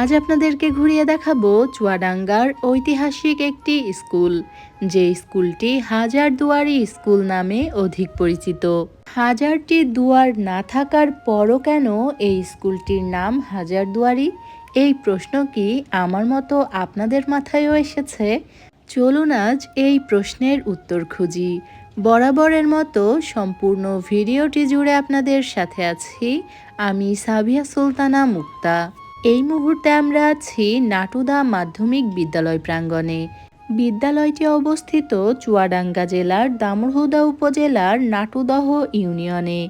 আজ আপনাদেরকে ঘুরিয়ে দেখাবো চুয়াডাঙ্গার ঐতিহাসিক একটি স্কুল, যে স্কুলটি হাজার দুয়ারি স্কুল নামে অধিক পরিচিত। হাজারটি দুয়ার না থাকার পরও কেন এই স্কুলটির নাম হাজার দুয়ারি? এই প্রশ্ন কি আমার মতো আপনাদের মাথায়ও এসেছে? চলুন আজ এই প্রশ্নের উত্তর খুঁজি। বরাবরের মতো সম্পূর্ণ ভিডিওটি জুড়ে আপনাদের সাথে আছি, আমি সাবিয়া সুলতানা মুক্তা। এই মুহূর্তে আমরা আছি নাটুদা মাধ্যমিক বিদ্যালয় প্রাঙ্গণে। বিদ্যালয়টি অবস্থিত চুয়াডাঙ্গা জেলার দামুড়হুদা উপজেলার নাটুদহ ইউনিয়নে।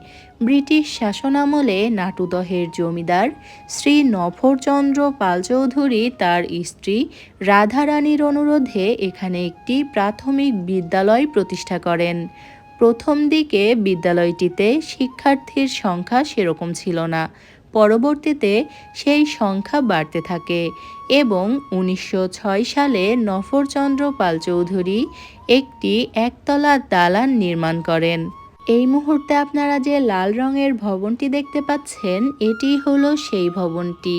ব্রিটিশ শাসনামলে নাটুদহের জমিদার শ্রী নফরচন্দ্র পালচৌধুরী তার স্ত্রী রাধারানীর অনুরোধে এখানে একটি প্রাথমিক বিদ্যালয় প্রতিষ্ঠা করেন। প্রথম দিকে বিদ্যালয়টিতে শিক্ষার্থীর সংখ্যা সেরকম ছিল না। পরবর্তীতে সেই সংখ্যা বাড়তে থাকে এবং উনিশশো ছয় সালে নফরচন্দ্র পাল চৌধুরী একটি একতলা দালান নির্মাণ করেন। এই মুহূর্তে আপনারা যে লাল রঙের ভবনটি দেখতে পাচ্ছেন, এটি হলো সেই ভবনটি।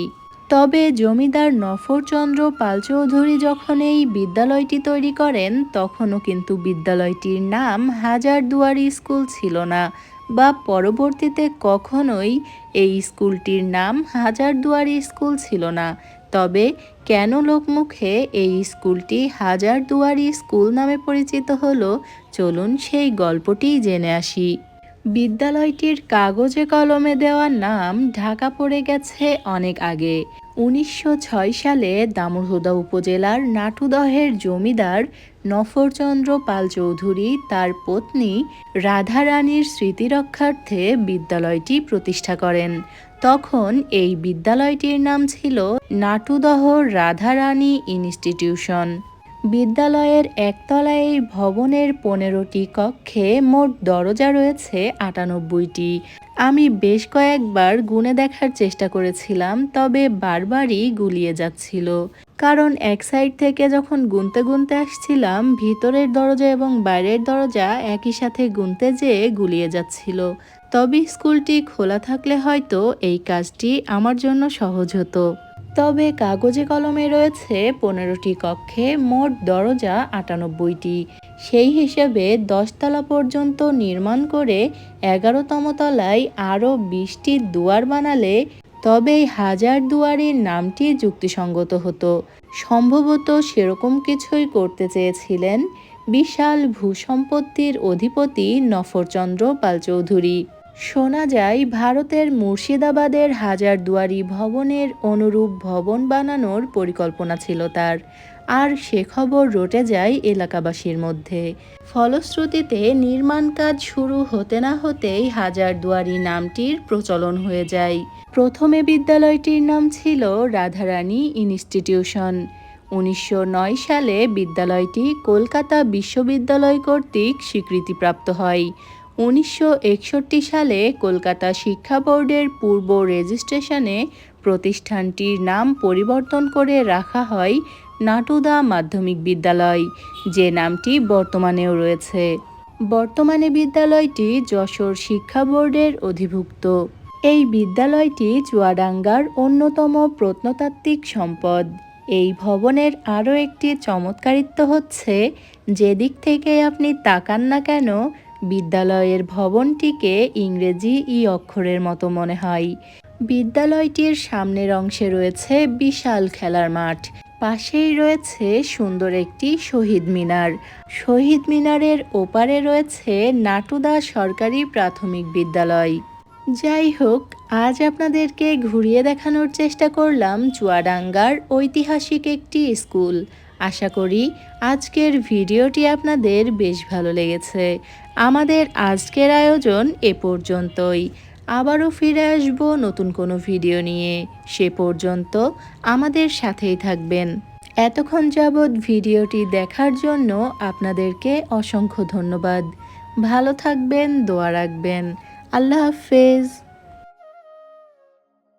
তবে জমিদার নফরচন্দ্র পালচৌধুরী যখন এই বিদ্যালয়টি তৈরি করেন, তখনও কিন্তু বিদ্যালয়টির নাম হাজার দুয়ারি স্কুল ছিল না। বা পরবর্তীতে কখনোই এই স্কুলটির নাম হাজারদুয়ারি স্কুল ছিল না। তবে কেন লোকমুখে এই স্কুলটি হাজারদুয়ারি স্কুল নামে পরিচিত হলো, চলুন সেই গল্পটি জেনে আসি। বিদ্যালয়টির কাগজে কলমে দেওয়া নাম ঢাকা পড়ে গেছে অনেক আগে। উনিশশো ছয় সালে দামুরহুদা উপজেলার নাটুদহের জমিদার নফরচন্দ্র পাল চৌধুরী তার পত্নী রাধারানীর স্মৃতিরক্ষার্থে বিদ্যালয়টি প্রতিষ্ঠা করেন। তখন এই বিদ্যালয়টির নাম ছিল নাটুদহ রাধারানী ইনস্টিটিউশন। বিদ্যালয়ের একতলায় এই ভবনের পনেরোটি কক্ষে মোট দরজা রয়েছে আটানব্বইটি। আমি বেশ কয়েকবার গুনে দেখার চেষ্টা করেছিলাম, তবে বারবারই গুলিয়ে যাচ্ছিল। কারণ এক সাইড থেকে যখন গুনতে গুনতে আসছিলাম, ভিতরের দরজা এবং বাইরের দরজা একই সাথে গুনতে যেয়ে গুলিয়ে যাচ্ছিল। তবে স্কুলটি খোলা থাকলে হয়তো এই কাজটি আমার জন্য সহজ হতো। তবে কাগজে কলমে রয়েছে পনেরোটি কক্ষে মোট দরজা আটানব্বইটি। সেই হিসেবে দশতলা পর্যন্ত নির্মাণ করে এগারোতম তলায় আরও বিশটি দুয়ার বানালে তবে হাজার দুয়ারির নামটি যুক্তিসঙ্গত হতো। সম্ভবত সেরকম কিছুই করতে চেয়েছিলেন বিশাল ভূসম্পত্তির অধিপতি নফরচন্দ্র পালচৌধুরী। শোনা যায়, ভারতের মুর্শিদাবাদের হাজারদুয়ারি ভবনের অনুরূপ ভবন বানানোর পরিকল্পনা ছিল তার। আর সে খবর রটে যায় এলাকাবাসীর মধ্যে। ফলশ্রুতিতে নির্মাণ কাজ শুরু হতে না হতেই হাজারদুয়ারি নামটির প্রচলন হয়ে যায়। প্রথমে বিদ্যালয়টির নাম ছিল রাধারানী ইনস্টিটিউশন। উনিশশো নয় সালে বিদ্যালয়টি কলকাতা বিশ্ববিদ্যালয় কর্তৃক স্বীকৃতিপ্রাপ্ত হয়। উনিশশো একষট্টি সালে কলকাতা শিক্ষা বোর্ডের পূর্ব রেজিস্ট্রেশনে প্রতিষ্ঠানটির নাম পরিবর্তন করে রাখা হয় নাটুদা মাধ্যমিক বিদ্যালয়, যে নামটি বর্তমানেও রয়েছে। বর্তমানে বিদ্যালয়টি যশোর শিক্ষা বোর্ডের অধিভুক্ত। এই বিদ্যালয়টি চুয়াডাঙ্গার অন্যতম প্রত্নতাত্ত্বিক সম্পদ। এই ভবনের আরও একটি চমৎকারিত্ব হচ্ছে, যেদিক থেকে আপনি তাকান না কেন বিদ্যালয়ের ভবনটিকে ইংরেজি ই অক্ষরের মতো মনে হয়। বিদ্যালয়টির সামনের অংশে রয়েছে বিশাল খেলার মাঠ। পাশেই রয়েছে সুন্দর একটি শহীদ মিনার। শহীদ মিনারের ওপারে রয়েছে নাটুদা সরকারি প্রাথমিক বিদ্যালয়। যাই হোক, আজ আপনাদেরকে ঘুরিয়ে দেখানোর চেষ্টা করলাম চুয়াডাঙ্গার ঐতিহাসিক একটি স্কুল। আশা করি আজকের ভিডিওটি আপনাদের বেশ ভালো লেগেছে। আমাদের আজকের আয়োজন এ পর্যন্তই। আবারও ফিরে আসব নতুন কোনো ভিডিও নিয়ে। সে পর্যন্ত আমাদের সাথেই থাকবেন। এতক্ষণ যাবৎ ভিডিওটি দেখার জন্য আপনাদেরকে অসংখ্য ধন্যবাদ। ভালো থাকবেন, দোয়া রাখবেন। আল্লাহ হাফেজ।